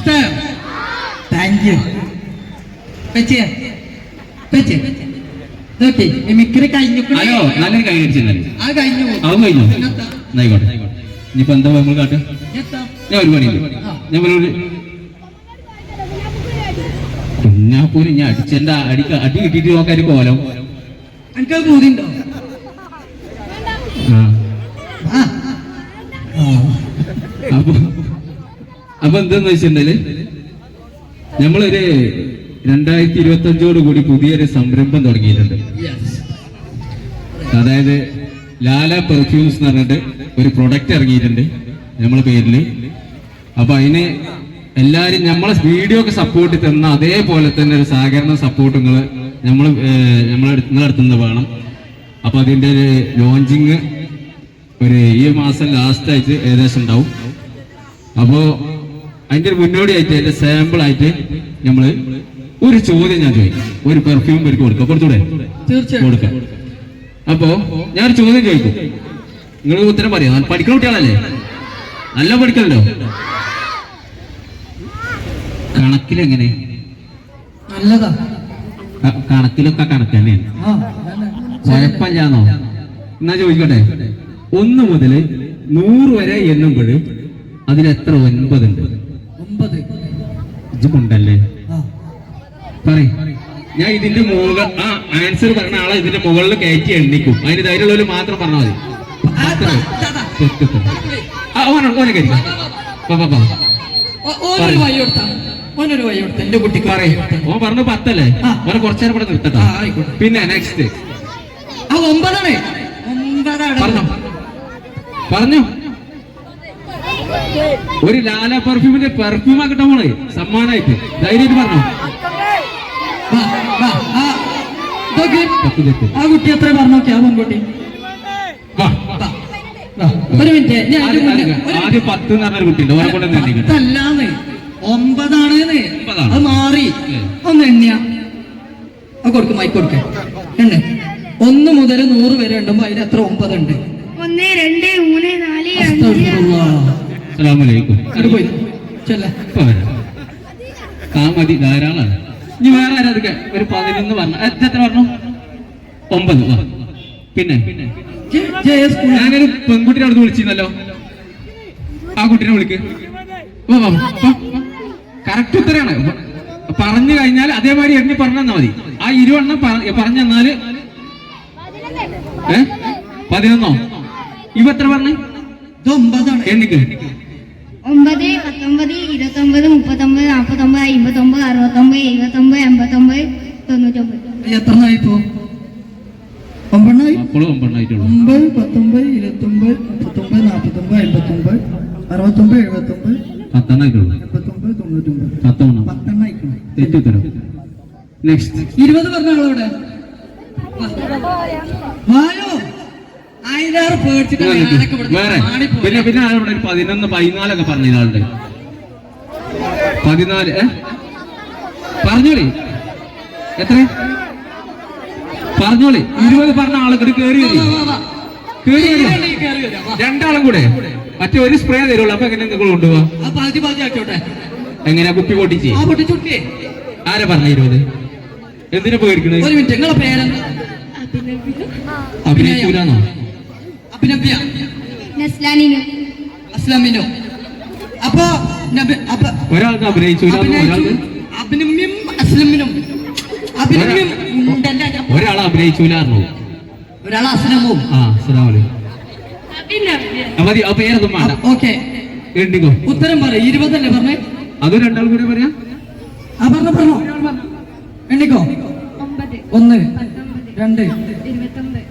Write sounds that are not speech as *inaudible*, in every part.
ഇഷ്ടമായോ thank you പറ്റിയ നോക്കി. മിമിക്രി കഴിഞ്ഞു ഹലോ നല്ലൊരു കൈ അടിച്ചിരുന്നല്ലേ ആ കഴിഞ്ഞു. അവൻ കഴിഞ്ഞു? എന്നായിക്കോട്ടെ ഇനിയിപ്പോ എന്താ നമ്മൾ കാട്ട്? ഞാൻ ഒരു പണിയില്ല ഞാൻ ഒരു കുഞ്ഞാപ്പൂര് ഞാൻ അടിച്ചെന്റെ അടി അടി കിട്ടിയിട്ട് നോക്കാൻ കോലം. ആ. ആ. അപ്പൊ അപ്പൊ എന്താന്ന് വെച്ചിട്ടുണ്ടെങ്കിൽ നമ്മളൊരു രണ്ടായിരത്തി ഇരുപത്തി അഞ്ചോട് കൂടി പുതിയൊരു സംരംഭം തുടങ്ങിയിട്ടുണ്ട്. അതായത് ലാല പെർഫ്യൂംസ് എന്ന് പറഞ്ഞിട്ട് ഒരു പ്രൊഡക്റ്റ് ഇറങ്ങിയിട്ടുണ്ട് നമ്മളെ പേരിൽ. അപ്പൊ അതിന് എല്ലാരും നമ്മളെ വീഡിയോ ഒക്കെ സപ്പോർട്ട് തന്ന അതേപോലെ തന്നെ ഒരു സഹകരണ സപ്പോർട്ട് നിങ്ങൾ നമ്മൾ നമ്മളെ നിങ്ങളടുത്തുനിന്ന് വേണം. അപ്പൊ അതിന്റെ ഒരു ലോഞ്ചിങ് ഒരു ഈ മാസം ലാസ്റ്റ് ആയിട്ട് ഏകദേശം ഉണ്ടാവും. അപ്പോ അതിന്റെ ഒരു മുന്നോടിയായിട്ട് അതിന്റെ സാമ്പിൾ ആയിട്ട് നമ്മൾ ഒരു ചോദ്യം ഞാൻ ചോദിക്കാം. ഒരു പെർഫ്യൂം പേർക്ക് കൊടുക്കാം. കൊടുത്തൂടെ? കൊടുക്കാം. അപ്പോ ഞാനൊരു ചോദ്യം ചോദിക്കും. നിങ്ങൾ ഉത്തരം പറയാം. പഠിക്കുന്ന കുട്ടികളല്ലേ? നല്ല പഠിക്കണല്ലോ കണക്കിലെങ്ങനെ? നല്ലതാ. കണക്കിലൊക്കെ കണക്ക് തന്നെയാണ്. കുഴപ്പമില്ലാന്നോ? എന്നാ ചോദിക്കട്ടെ. ഒന്ന് മുതൽ നൂറ് വരെ എണ്ണുമ്പോൾ അതിലെത്ര ഒൻപതുണ്ട്? ഒമ്പത് ഇതുമുണ്ടല്ലേ പറയും. ഞാൻ ഇതിന്റെ മുകൾ ആ ആൻസർ പറഞ്ഞ ആളെ ഇതിന്റെ മുകളിൽ കയറ്റി എണ്ണിക്കും. അതിന് ധൈര്യമുള്ളവർ മാത്രം പറഞ്ഞാൽ മതി. ഓനെ ഓനൊരു വഴി കൊടുത്താ. എന്റെ പറയ്. ഓൻ പറഞ്ഞു പത്തല്ലേ. ഓനെ കുറച്ചേരം ഇവിടെ നിർത്തട്ടോ. പിന്നെ നെക്സ്റ്റ് ആ ഒമ്പതാണ്. ഒമ്പതാണ് പറഞ്ഞു. പറഞ്ഞോ. ഒരു ലാല പെർഫ്യൂമിന്റെ പെർഫ്യൂം ആക്കട്ടെ മോളെ. സമ്മാനായിട്ട്. ധൈര്യമായിട്ട് പറഞ്ഞു. വാ, വാ, ആ, കുട്ടി എത്ര പറഞ്ഞോക്കെ ആ പെൺകുട്ടി? വാ വാ, വാ. ഒരു മിനിറ്റ് ഞാൻ ആദ്യം പത്ത് എന്ന് പറഞ്ഞൊരു കൊണ്ട് എണ്ണിക്കണം പത്തല്ലാന്ന്. ഒമ്പതാണ്. അത് മാറി. ഒന്ന് എണ്ണിയ. അത് കൊടുക്കും മൈക്ക് കൊടുക്കേ. എണ്ണ ഒന്ന് മുതൽ നൂറ് വരെ ഉണ്ടുമ്പോ അതിന് എത്ര ഒമ്പതുണ്ട്? ഒന്ന് രണ്ട് മൂന്ന് നാല്. അസ്സലാമലൈക്കും. അങ്ങട് പോയി. ചെല്ല. ആ മതി ധാരാളമാണ് ഇനി വേറെ ആരാതൊക്കെ ഒരു പതിനൊന്ന് പറഞ്ഞു. എത്ര പറഞ്ഞു? ഒമ്പത്. പിന്നെ. ഞാനൊരു പെൺകുട്ടിനെ അടുത്ത് വിളിച്ചിരുന്നല്ലോ. ആ കുട്ടിനെ വിളിക്ക്. കറക്റ്റ് ഉത്തരാണ്. പറഞ്ഞു കഴിഞ്ഞാൽ അതേമാതിരി എണ്ണി പറഞ്ഞാൽ മതി. ആ ഇരുവണ്ണം പറ- പറഞ്ഞു തന്നാൽ ഏ? പതിനൊന്നോ? ഇവ എത്ര പറഞ്ഞു? ഇത് ഒമ്പതാണ് എണ്ണിക്ക്. ഒമ്പത് പത്തൊമ്പത് ഇരുപത്തൊമ്പത് മുപ്പത്തൊമ്പത് നാൽപ്പത്തൊമ്പത് അമ്പത്തൊമ്പത് അറുപത്തൊമ്പത് എഴുപത്തൊമ്പത് എൺപത്തൊമ്പത് തൊണ്ണൂറ്റൊമ്പത്. എത്രണ്ണായി ഇപ്പോ ഒമ്പണ്ണായി? അപ്പോഴും ഒമ്പണ്ണായിട്ടുള്ളൂ. ഒമ്പത് പത്തൊമ്പത് ഇരുപത്തൊമ്പത് മുപ്പത്തൊമ്പത് നാൽപ്പത്തൊമ്പത് അമ്പത്തൊമ്പത് അറുപത്തൊമ്പത് എഴുപത്തൊമ്പത് പത്തെണ്ണായിട്ടുള്ളൂ. എൺപത്തൊമ്പത് തൊണ്ണൂറ്റൊമ്പത്. പത്തെണ്ണം. നെക്സ്റ്റ് ഇരുപത് പറഞ്ഞ ആളോടെ വായോ? പിന്നെ പിന്നെ ആളിവിടെ ഒരു പതിനൊന്ന് പതിനാലൊക്കെ പറഞ്ഞ ഇതാളുടെ പതിനാല് ഏ? പറഞ്ഞോളി. എത്ര? പറഞ്ഞോളി. ഇരുപത് പറഞ്ഞ ആളുകൾ കേറി. കേറി. രണ്ടാളും കൂടെ. മറ്റേ ഒരു സ്പ്രേ തരുള്ളൂ. അപ്പൊ എങ്ങനെ നിങ്ങൾ കൊണ്ടുപോവാ? എങ്ങനെയാ കുപ്പി പൊട്ടിച്ച്? ആരാ പറഞ്ഞ ഇരുപത്? എന്തിനാ പേടിക്കണേ? അഭിനയിക്കൂലാന്നോ അഭിനവ്യ നസ്ലാനിന് അസ്ലാമിനോ. അപ്പോ ഒരാൾക്ക് അഭിനയിച്ചു അഭിനമ്യം അസ്ലമിനും. അഭിനമ്യം ഒരാൾ അഭിനയിച്ചൂലായിരുന്നു ഒരാൾ അസ്ലമും. ആ മതി ആ പേരൊന്നും വേണ്ട. ഓക്കെ. എണ്ണിക്കോ ഉത്തരം പറ ഇരുപതല്ലേ പറഞ്ഞേ? അത് രണ്ടാൾ കൂടെ പറയാം. ആ പറഞ്ഞ പറഞ്ഞോ. എണ്ണിക്കോ? ഒന്ന് രണ്ട്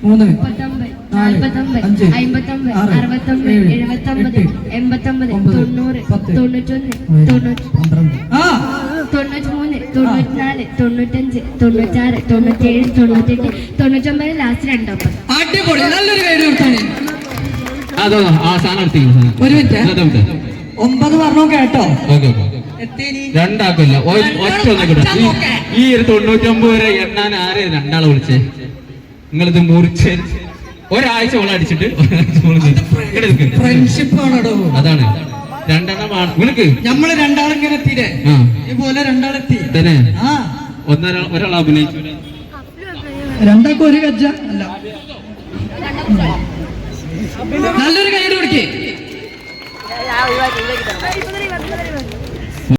മൂന്ന് നാൽപ്പത്തൊമ്പത് അമ്പത്തൊമ്പത് അറുപത്തൊമ്പത് എഴുപത്തൊമ്പത് എൺപത്തൊമ്പത് തൊണ്ണൂറ് തൊണ്ണൂറ്റൊന്ന് തൊണ്ണൂറ്റി പന്ത്രണ്ട്. ആ! തൊണ്ണൂറ്റിമൂന്ന് തൊണ്ണൂറ്റിനാല് തൊണ്ണൂറ്റഞ്ച് തൊണ്ണൂറ്റാറ് തൊണ്ണൂറ്റേഴ് തൊണ്ണൂറ്റെട്ട് തൊണ്ണൂറ്റൊമ്പത് ലാസ്റ്റ് അടിപൊളി നല്ലൊരു കൈഡ് കൊടുത്താണ് അതോ ആ സാധനം ഒരു മിനിറ്റ്. ഒമ്പത് പറഞ്ഞോ കേട്ടോ? Okay okay. എത്തേനി. രണ്ടാക്കില്ല ഒറ്റ ഒന്ന് കിട്ടും ഈ ഒരു തൊണ്ണൂറ്റൊമ്പത് വരെ എണ്ണാൻ ആരെ രണ്ടാളെ വിളിച്ചേ? നിങ്ങളിത് മുറിച്ച് ഒരാഴ്ച ഓൾ അടിച്ചിട്ട് *laughs* ഫ്രണ്ട്ഷിപ്പാണോ അതാണ്. രണ്ടെണ്ണമാണ് വിളിക്ക് നമ്മൾ രണ്ടാളിങ്ങനെ എത്തിയില്ലേ? ഇതുപോലെ രണ്ടാളെത്തി. തന്നെ. ഒന്നൊരാൾ ഒരാൾ അഭിനയിച്ചു. രണ്ടാക്കും ഒരു കജ്ജ. അല്ല. നല്ലൊരു കൈ കൊടുക്കേ.